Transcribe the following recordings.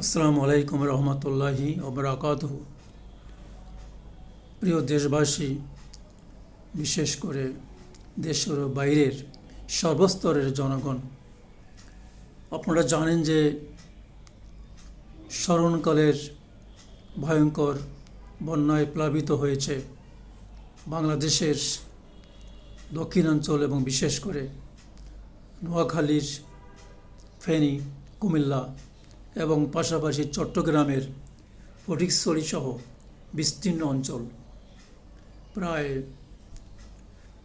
আসসালামু আলাইকুম রহমতুল্লাহি ওবরাকাত প্রিয় দেশবাসী, বিশেষ করে দেশের বাইরের সর্বস্তরের জনগণ, আপনারা জানেন যে স্মরণকালের ভয়ঙ্কর বন্যায় প্লাবিত হয়েছে বাংলাদেশের দক্ষিণাঞ্চল এবং বিশেষ করে নোয়াখালীর ফেনী, কুমিল্লা। এবং পাশাপাশি চট্টগ্রামের ফটিকছড়ি সহ বিস্তীর্ণ অঞ্চল। প্রায়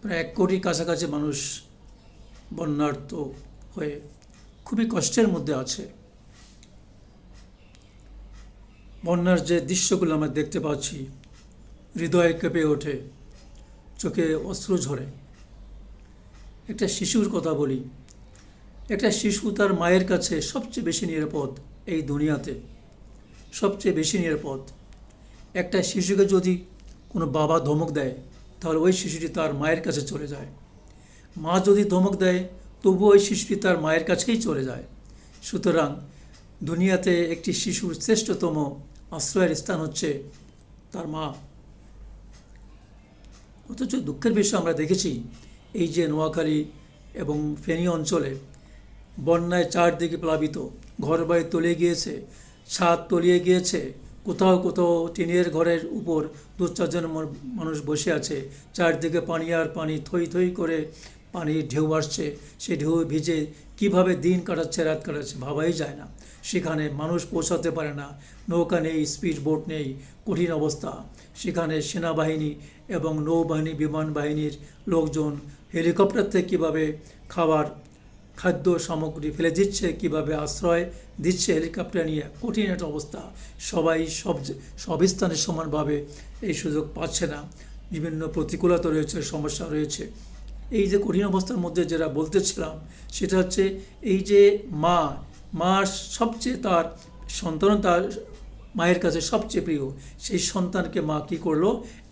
প্রায় এক কোটির কাছাকাছি মানুষ বন্যার্থ হয়ে খুবই কষ্টের মধ্যে আছে। বন্যার যে দৃশ্যগুলো আমরা দেখতে পাচ্ছি, হৃদয়ে কেঁপে ওঠে, চোখে অস্ত্র ঝরে। একটা শিশুর কথা বলি। একটা শিশু তার মায়ের কাছে সবচেয়ে বেশি নিরাপদ এই দুনিয়াতে সবচেয়ে বেশি নিরাপদ। একটা শিশুকে যদি কোনো বাবা ধমক দেয়, তাহলে ওই শিশুটি তার মায়ের কাছে চলে যায়। মা যদি ধমক দেয় তবু ওই শিশুটি তার মায়ের কাছেই চলে যায়। সুতরাং দুনিয়াতে একটি শিশুর শ্রেষ্ঠতম আশ্রয়ের স্থান হচ্ছে তার মা। অথচ দুঃখের বিষয় আমরা দেখেছি, এই যে নোয়াখালী এবং ফেনী অঞ্চলে বন্যায় চারদিকে প্লাবিত। ঘরবাড়ি তলিয়ে গিয়েছে, ছাদ তলিয়ে গিয়েছে, কোথাও কোথাও টিনের ঘরের উপর দু চারজন মানুষ বসে আছে। চারদিকে পানি আর পানি থই থই করে পানির ঢেউ আসছে। সেই ঢেউ ভিজে কীভাবে দিন কাটাচ্ছে, রাত কাটাচ্ছে ভাবাই যায় না। সেখানে মানুষ পৌঁছাতে পারে না। নৌকা নেই স্পিড বোট নেই, কঠিন অবস্থা। সেখানে সেনাবাহিনী এবং নৌবাহিনী বিমান বাহিনীর লোকজন, হেলিকপ্টার থেকে কীভাবে খাবার খাদ্য সামগ্রী ফেলে দিচ্ছে, কীভাবে আশ্রয় দিচ্ছে হেলিকপ্টার নিয়ে, কঠিন একটা অবস্থা। সবাই সব সব স্থানে সমানভাবে এই সুযোগ পাচ্ছে না। বিভিন্ন প্রতিকূলতা রয়েছে, সমস্যা রয়েছে। এই যে কঠিন অবস্থার মধ্যে যেটা বলতেছিলাম, সেটা হচ্ছে এই যে মা মা সবচেয়ে তার সন্তান, তার মায়ের কাছে সবচেয়ে প্রিয়। সেই সন্তানকে মা কী করল?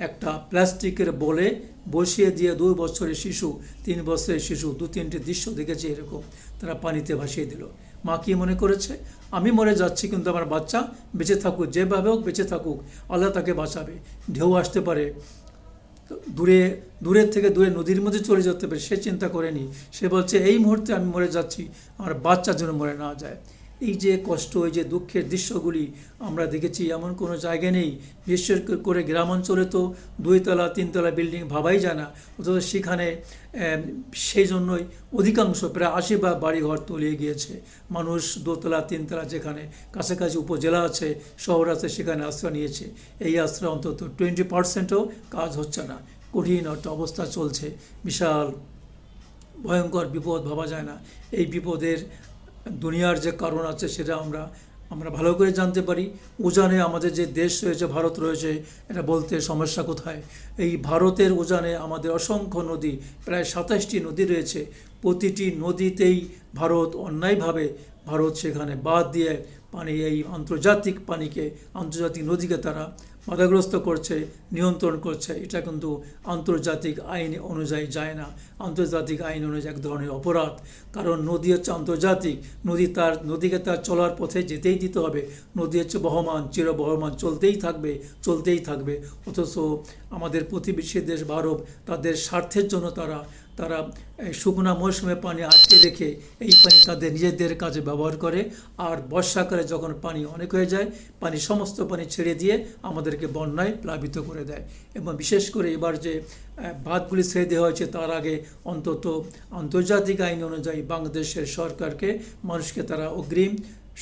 একটা প্লাস্টিকের বলে বসিয়ে দিয়ে দুই বছরের শিশু, তিন বছরের শিশু, দু তিনটে দৃশ্য দেখেছে এরকম। তারা পানিতে ভাসিয়ে দিল। মা কি মনে করেছে? আমি মরে যাচ্ছি কিন্তু আমার বাচ্চা বেঁচে থাকুক, যেভাবে হোক বেঁচে থাকুক, আল্লাহ তাকে বাঁচাবে। ঢেউ আসতে পারে। দূরে দূরের থেকে দূরে নদীর মধ্যে চলে যেতে পারে। সে চিন্তা করেনি। সে বলছে, এই মুহূর্তে আমি মরে যাচ্ছি। আমার বাচ্চা যেন মরে না যায়। এই যে কষ্ট, এই যে দুঃখের দৃশ্যগুলি আমরা দেখেছি, এমন কোনো জায়গা নেই। বিশেষ করে গ্রামাঞ্চলে তো দুইতলা, তিনতলা বিল্ডিং ভাবাই যায় না। অথচ সেখানে সেই জন্যই অধিকাংশ প্রায় আশি বা বাড়িঘর তলিয়ে গিয়েছে। মানুষ দোতলা, তিনতলা যেখানে কাছাকাছি উপজেলা আছে, শহর আছে, সেখানে আশ্রয় নিয়েছে। এই আশ্রয় অন্তত টোয়েন্টি পার্সেন্টও কাজ হচ্ছে না। কঠিন একটা অবস্থা চলছে। বিশাল, ভয়ঙ্কর বিপদ ভাবা যায় না। এই বিপদের দুনিয়ার যে কারণ আছে সেটা আমরা আমরা ভালো করে জানতে পারি। উজানে আমাদের যে দেশ রয়েছে, ভারত রয়েছে, এটা বলতে সমস্যা কোথায়? এই ভারতের উজানে আমাদের অসংখ্য নদী, প্রায় সাতাশটি নদী রয়েছে। প্রতিটি নদীতেই ভারত অন্যায়ভাবে ভারত সেখানে বাদ দিয়ে পানি, এই আন্তর্জাতিক পানিকে, আন্তর্জাতিক নদীকে তারা বাধাগ্রস্ত করছে, নিয়ন্ত্রণ করছে, এটা কিন্তু আন্তর্জাতিক আইন অনুযায়ী যায় না। আন্তর্জাতিক আইন অনুযায়ী এক ধরনের অপরাধ। কারণ নদী হচ্ছে আন্তর্জাতিক। নদী তার, নদীকে তার চলার পথে যেতেই দিতে হবে। নদী হচ্ছে বহমান, চিরবহমান, চলতেই থাকবে চলতেই থাকবে। অথচ আমাদের প্রতিবেশী দেশ ভারত, তাদের স্বার্থের জন্য তারা তারা শুকনা মৌসুমে পানি আটকে রেখে এই পানি তাদের নিজেদের কাজে ব্যবহার করে। আর বর্ষাকালে যখন পানি অনেক হয়ে যায়, পানি সমস্ত পানি ছেড়ে দিয়ে আমাদেরকে বন্যায় প্লাবিত করে দেয়। এবং বিশেষ করে এবার যে বাঁধগুলি ছেড়ে দেওয়া হয়েছে, তার আগে অন্তত আন্তর্জাতিক আইন অনুযায়ী বাংলাদেশের সরকারকে মানুষকে তারা অগ্রিম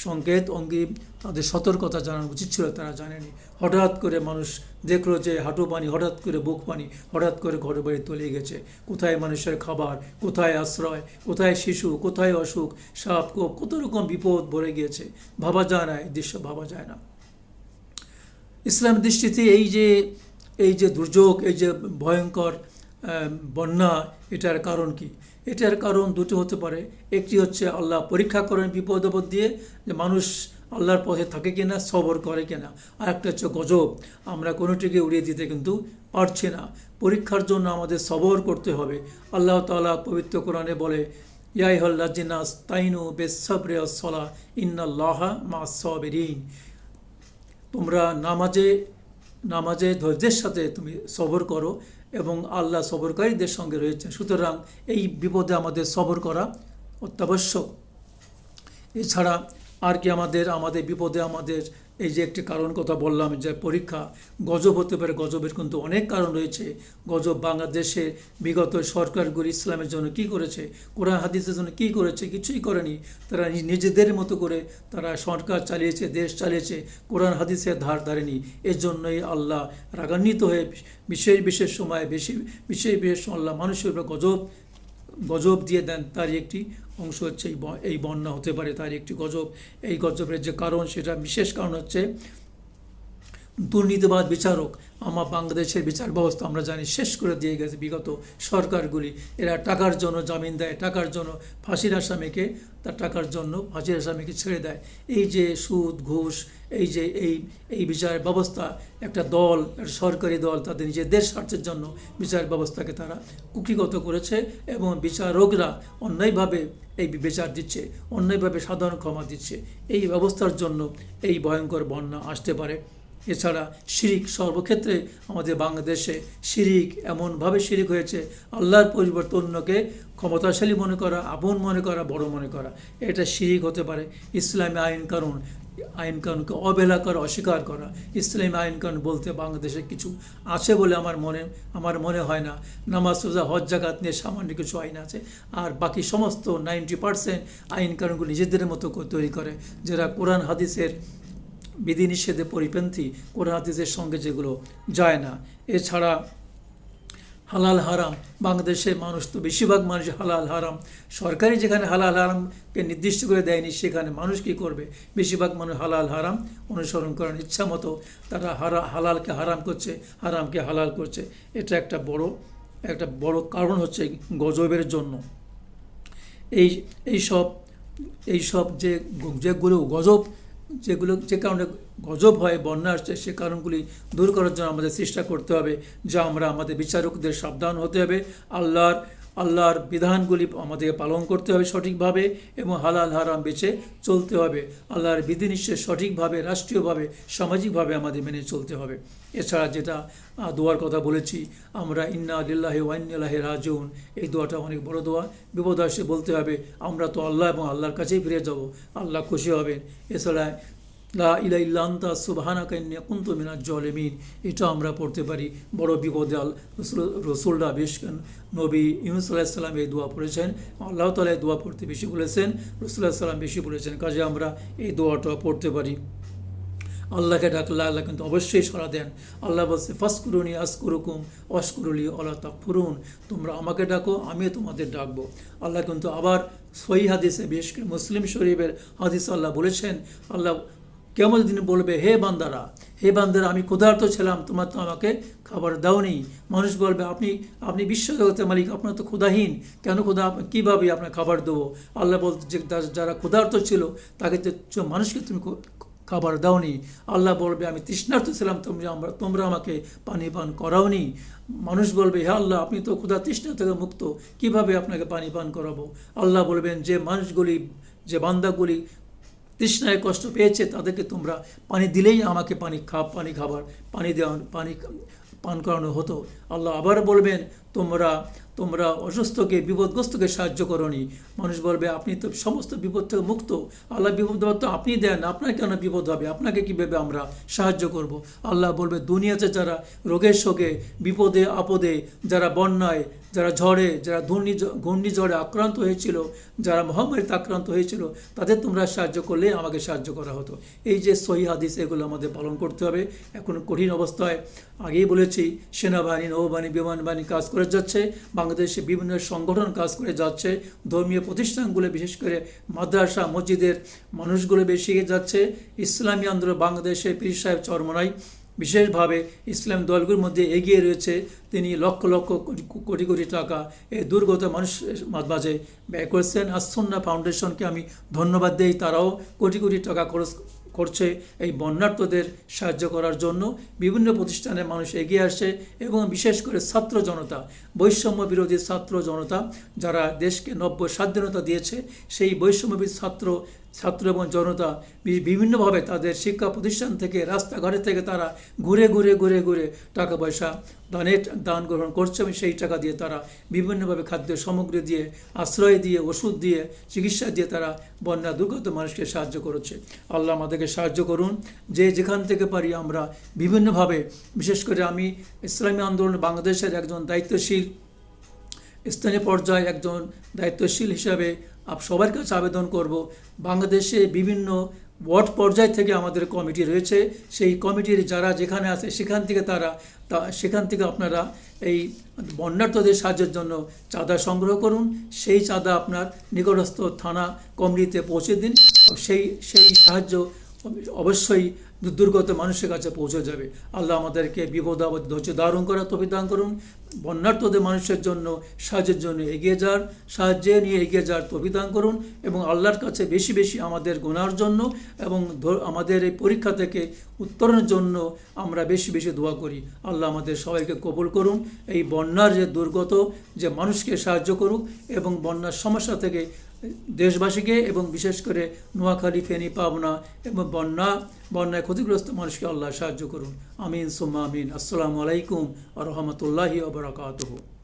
সংকেত অঙ্গিম তাদের সতর্কতা জানানো উচিত ছিল, তারা জানেনি। হঠাৎ করে মানুষ দেখল যে, হাঁটু পানি, হঠাৎ করে বুক পানি, হঠাৎ করে ঘরে বাড়ি তলিয়ে গেছে। কোথায় মানুষের খাবার, কোথায় আশ্রয়, কোথায় শিশু, কোথায় অসুখ, সাপ কত রকম বিপদ ভরে গিয়েছে। ভাবা যায় না, এই দৃশ্য ভাবা যায় না। ইসলাম দৃষ্টিতে এই যে এই যে দুর্যোগ, এই যে ভয়ঙ্কর বন্যা, এটার কারণ কি? এটার কারণ দুটো হতে পারে। একটি হচ্ছে আল্লাহ পরীক্ষা করেন বিপদ আপদ দিয়ে যে মানুষ আল্লাহর পথে থাকে কিনা, সবর করে কিনা। আর একটা হচ্ছে গজব। আমরা কোনোটিকে উড়িয়ে দিতে কিন্তু পারছি না। পরীক্ষার জন্য আমাদের সবর করতে হবে। আল্লাহ তাআলা পবিত্র কোরআনে বলে ইয়াইহল্লাজিনা তাইনু বেসবরে সলা ইন্নাল্লাহা মা সবেরিন। তোমরা নামাজে নামাজে ধৈর্যের সাথে তুমি সবর করো এবং আল্লাহ সবরকারীদের সঙ্গে রয়েছে সুতরাং এই বিপদে আমাদের সবর করা অত্যাবশ্যক। এছাড়া আর কি আমাদের আমাদের বিপদে আমাদের এই যে একটি কারণ কথা বললাম যে পরীক্ষা গজব হতে পারে, গজবের কিন্তু অনেক কারণ রয়েছে। গজব বাংলাদেশে বিগত সরকারগুলি ইসলামের জন্য কি করেছে, কোরআন, হাদিসের জন্য কি করেছে, কিছুই করেনি। তারা নিজেদের মতো করে তারা সরকার চালিয়েছে, দেশ চালিয়েছে, কোরআন, হাদিসের ধার ধারেনি। এর জন্যই আল্লাহ রাগান্বিত হয়ে বিশেষ বিশেষ সময়ে বেশি, বিশেষ বিশেষ আল্লাহ মানুষের উপরে গজব গজব দিয়ে দেন, তারই একটি অংশ হচ্ছে এই বন্যা হতে পারে তার একটি গজব। এই গজবের যে কারণ সেটা বিশেষ কারণ হচ্ছে দুর্নীতিবাদ বিচারক আমার বাংলাদেশের বিচার ব্যবস্থা আমরা জানি শেষ করে দিয়ে গেছে বিগত সরকারগুলি। এরা টাকার জন্য জামিন দেয়, টাকার জন্য ফাঁসির আসামিকে তার টাকার জন্য ফাঁসির আসামিকে ছেড়ে দেয়। এই যে সুদ, ঘুষ, এই যে এই এই বিচার ব্যবস্থা, একটা দল, একটা সরকারি দল তাদের নিজেদের স্বার্থের জন্য বিচার ব্যবস্থাকে তারা কুকিগত করেছে এবং বিচারকরা অন্যায়ভাবে এই বিচার দিচ্ছে, অন্যায়ভাবে সাধারণ ক্ষমা দিচ্ছে। এই ব্যবস্থার জন্য এই ভয়ঙ্কর বন্যা আসতে পারে। এছাড়া শিরিক সর্বক্ষেত্রে আমাদের বাংলাদেশে শিরিক এমনভাবে শিরিক হয়েছে, আল্লাহর পরিবর্তে অন্যকে ক্ষমতাশালী মনে করা, আপন মনে করা, বড় মনে করা। এটা শিরিক হতে পারে। ইসলামী আইন কানুন, আইন কানুনকে অবহেলা করা, অস্বীকার করা। ইসলামী আইন কানুন বলতে বাংলাদেশে কিছু আছে বলে আমার মনে আমার মনে হয় না। নামাজ, রোজা, হজ জাকাত নিয়ে সামান্য কিছু আইন আছে। আর বাকি সমস্ত নাইনটি পার্সেন্ট আইন কানুনগুলো নিজেদের মতো তৈরি করে, যারা কোরআন, হাদিসের বিধিনিষেধে পরিপন্থী কোরআন সঙ্গে যেগুলো যায় না। এছাড়া হালাল হারাম, বাংলাদেশে মানুষ তো বেশিরভাগ মানুষ হালাল হারাম। সরকারি যেখানে হালাল হারামকে নির্দিষ্ট করে দেয়নি, সেখানে মানুষ কী করবে? বেশিরভাগ মানুষ হালাল হারাম অনুসরণ করার ইচ্ছা মতো তারা হারা, হালালকে হারাম করছে, হারামকে হালাল করছে। এটা একটা বড় একটা বড় কারণ হচ্ছে গজবের জন্য। এই এই সব এই সব যে যেগুলো গজব যেগুলো, যে কারণে গজব হয়, বন্যা আসছে, সে কারণগুলি দূর করার জন্য আমাদের চেষ্টা করতে হবে। যা আমরা আমাদের বিচারকদের সাবধান হতে হবে। আল্লাহর আল্লাহর বিধানগুলি আমাদের পালন করতে হবে সঠিকভাবে এবং হালাল হারাম বেছে চলতে হবে। আল্লাহর বিধিনিষেধ সঠিকভাবে, রাষ্ট্রীয়ভাবে, সামাজিকভাবে আমাদের মেনে চলতে হবে। এছাড়া যেটা দোয়ার কথা বলেছি, আমরা ইন্না আলিল্লাহে ওয়াইনাল্লাহে রাজুন এই দোয়াটা অনেক বড় দোয়া। বিপদ আসে বলতে হবে, আমরা তো আল্লাহ এবং আল্লাহর কাছেই ফিরে যাব। আল্লাহ খুশি হবেন। এছাড়া লা ইলা ইল্লান্তা সুবহানা কান্যা কুন্তু মিনাজ জলেমিন। এটা আমরা পড়তে পারি। বড় বিপদে রসুলরা বেশ নবী ইউনুস আলাহ সাল্লাম এই দোয়া পড়েছেন। আল্লাহ তালা এই দোয়া পড়তে বেশি বলেছেন। রসুল্লাহ সাল্লাম বেশি বলেছেন। কাজে আমরা এই দোয়াটা পড়তে পারি। আল্লাহকে ডাকলে আল্লাহ কিন্তু অবশ্যই সাড়া দেন। আল্লাহ বলছে, ফাসকুরুনি আসকুরুকুম অস্কুরুলি আল্লাহ তাকফুরুন। তোমরা আমাকে ডাকো, আমিও তোমাদের ডাকবো। আল্লাহ কিন্তু আবার সই হাদিসে করে মুসলিম শরীফের হাদিস আল্লাহ বলেছেন। আল্লাহ কেমন দিন বলবে, হে বান্দারা হে বান্দারা, আমি ক্ষুধার্ত ছিলাম, তোমার তো আমাকে খাবার দাওনি। মানুষ বলবে, আপনি আপনি বিশ্বজগতের মালিক, আপনার তো ক্ষুধাহীন, কেন ক্ষুধা, কীভাবে আপনার খাবার দেবো? আল্লাহ বলতে যে যারা ক্ষুধার্ত ছিল, তাকে তো মানুষকে তুমি খাবার দাওনি। আল্লাহ বলবে, আমি তৃষ্ণার্থ ছিলাম, তোমরা, আমরা, তোমরা আমাকে পানি পান করাওনি। মানুষ বলবে, হে আল্লাহ, আপনি তো ক্ষুধা, তৃষ্ণা থেকে মুক্ত, কীভাবে আপনাকে পানি পান করাবো? আল্লাহ বলবেন, যে মানুষগুলি, যে বান্দাগুলি তৃষ্ণায় কষ্ট পেয়েছে, তাদেরকে তোমরা পানি দিলেই আমাকে পানি খা, পানি খাবার, পানি দেওয়ান, পানি পান করানো হতো। আল্লাহ আবার বলবেন তোমরা তোমরা অসুস্থকে, বিপদগ্রস্তকে সাহায্য করনি। মানুষ বলবে, আপনি তো সমস্ত বিপদ থেকে মুক্ত। আল্লাহ বিপদ তো আপনি দেন। আপনার কেন বিপদ হবে? আপনাকে কীভাবে আমরা সাহায্য করব? আল্লাহ বলবে, দুনিয়াতে যারা রোগের শোকে, বিপদে, আপদে, যারা বন্যায়, যারা ঝড়ে, যারা ঘূর্ণি ঘূর্ণিঝড়ে আক্রান্ত হয়েছিল, যারা মহামারীতে আক্রান্ত হয়েছিল, তাদের তোমরা সাহায্য করলে আমাকে সাহায্য করা হতো। এই যে সহি হাদিস, এগুলো আমাদের পালন করতে হবে। এখন কঠিন অবস্থায় আগেই বলেছি, সেনাবাহিনী, নৌবাহিনী, বিমানবাহিনী কাজ করে যাচ্ছে, বাংলাদেশে বিভিন্ন সংগঠন কাজ করে যাচ্ছে, ধর্মীয় প্রতিষ্ঠানগুলো বিশেষ করে মাদ্রাসা, মসজিদের মানুষগুলো বেশি যাচ্ছে, ইসলামী আন্দোলন বাংলাদেশে পীর সাহেব চরমনাই বিশেষভাবে ইসলাম দলগুলোর মধ্যে এগিয়ে রয়েছে, তিনি লক্ষ লক্ষ কোটি- কোটি কোটি টাকা এই দুর্গত মানুষের মাঝে ব্যয় করেছেন। আসন্না ফাউন্ডেশনকে আমি ধন্যবাদ দিই, তারাও কোটি কোটি টাকা খরচ করছে এই বন্যার্থদের সাহায্য করার জন্য। বিভিন্ন প্রতিষ্ঠানের মানুষ এগিয়ে আসছে এবং বিশেষ করে ছাত্র জনতা বৈষম্য বিরোধী ছাত্র জনতা যারা দেশকে নব্য স্বাধীনতা দিয়েছে, সেই বৈষম্যবিদ ছাত্র ছাত্র এবং জনতা বিভিন্নভাবে তাদের শিক্ষা প্রতিষ্ঠান থেকে, রাস্তাঘাটে থেকে তারা ঘুরে ঘুরে ঘুরে ঘুরে টাকা পয়সা দানের, দান গ্রহণ করছে এবং সেই টাকা দিয়ে তারা বিভিন্নভাবে খাদ্য সামগ্রী দিয়ে, আশ্রয় দিয়ে, ওষুধ দিয়ে, চিকিৎসা দিয়ে তারা বন্যা দুর্গত মানুষকে সাহায্য করেছে। আল্লাহ আমাদেরকে সাহায্য করুন। যে যেখান থেকে পারি আমরা বিভিন্নভাবে, বিশেষ করে আমি ইসলামী আন্দোলন বাংলাদেশের একজন দায়িত্বশীল স্থানীয় পর্যায়ে একজন দায়িত্বশীল হিসাবে আপ সবার কাছে আবেদন করব। বাংলাদেশে বিভিন্ন ওয়ার্ড পর্যায় থেকে আমাদের কমিটি রয়েছে। সেই কমিটির যারা যেখানে আছে, সেখান থেকে তারা তা সেখান থেকে আপনারা এই বন্যার্থদের সাহায্যের জন্য চাঁদা সংগ্রহ করুন। সেই চাঁদা আপনার নিকটস্থ থানা কমিটিতে পৌঁছে দিন। সেই সেই সাহায্য অবশ্যই দুর্গত মানুষের কাছে পৌঁছে যাবে। আল্লাহ আমাদেরকে বিপদ ধৈর্য ধারণ করা তবে দান করুন। বন্যার্থদের মানুষের জন্য সাহায্যের জন্য এগিয়ে যার সাহায্যে নিয়ে এগিয়ে যার তবে দান করুন এবং আল্লাহর কাছে বেশি বেশি আমাদের গোনার জন্য এবং আমাদের এই পরীক্ষা থেকে উত্তরণের জন্য আমরা বেশি বেশি দোয়া করি। আল্লাহ আমাদের সবাইকে কবুল করুন। এই বন্যার যে দুর্গত যে মানুষকে সাহায্য করুক এবং বন্যার সমস্যা থেকে দেশবাসীকে এবং বিশেষ করে নোয়াখালী, ফেনী, পাবনা এবং বন্যা, বন্যায় ক্ষতিগ্রস্ত মানুষকে আল্লাহ সাহায্য করুন। আমিন, সোম্মা আমিন। আসসালামু আলাইকুম আ রহমতুল্লাহি আবরাকাতহ